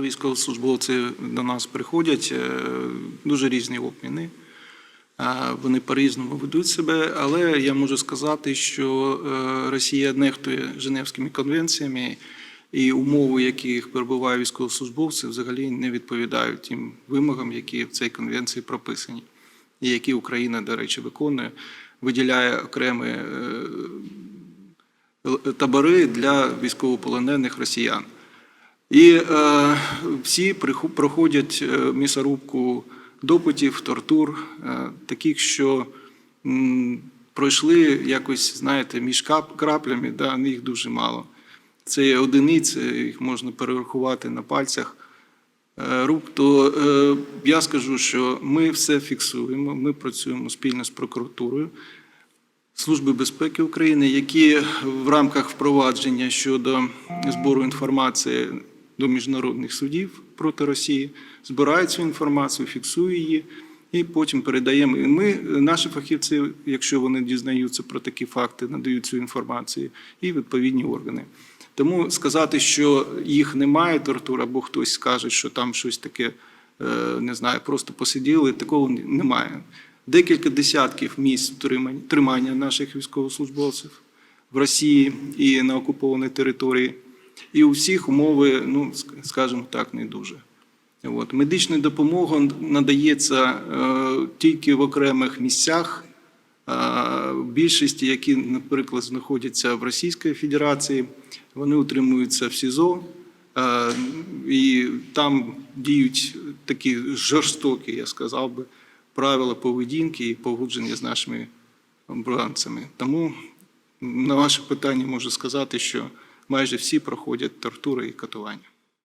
Військовослужбовці до нас приходять, е, дуже різні обміни. Е, Вони по-різному ведуть себе, але я можу сказати, що е, Росія нехтує Женевськими конвенціями, і умови, яких перебувають військовослужбовці, взагалі не відповідають тим вимогам, які в цій конвенції прописані, і які Україна, до речі, виконує, виділяє окремі табори для військовополонених росіян. І е, всі проходять е, місорубку допитів, тортур, е, таких, що м, пройшли якось, знаєте, між краплями, да, їх дуже мало. Це є одиниці, їх можна перерахувати на пальцях е, рук. То е, я скажу, що ми все фіксуємо, ми працюємо спільно з прокуратурою. Служби безпеки України, які в рамках впровадження щодо збору інформації до міжнародних судів проти Росії збирають цю інформацію, фіксують її і потім передаємо. І ми, наші фахівці, якщо вони дізнаються про такі факти, надають цю інформацію і відповідні органи. Тому сказати, що їх немає тортур, або хтось скаже, що там щось таке, е, не знаю, просто посиділи, такого немає. Декілька десятків місць тримання наших військовослужбовців в Росії і на окупованій території. І у всіх умови, ну скажімо так, не дуже. От. Медична допомога надається е, тільки в окремих місцях. Е, в більшості, які, наприклад, знаходяться в Російській Федерації, вони утримуються в СІЗО, е, і там діють такі жорстокі, я сказав би, правила поведінки і погодження з нашими обранцями. Тому на ваше питання можу сказати, що майже всі проходять тортури і катування.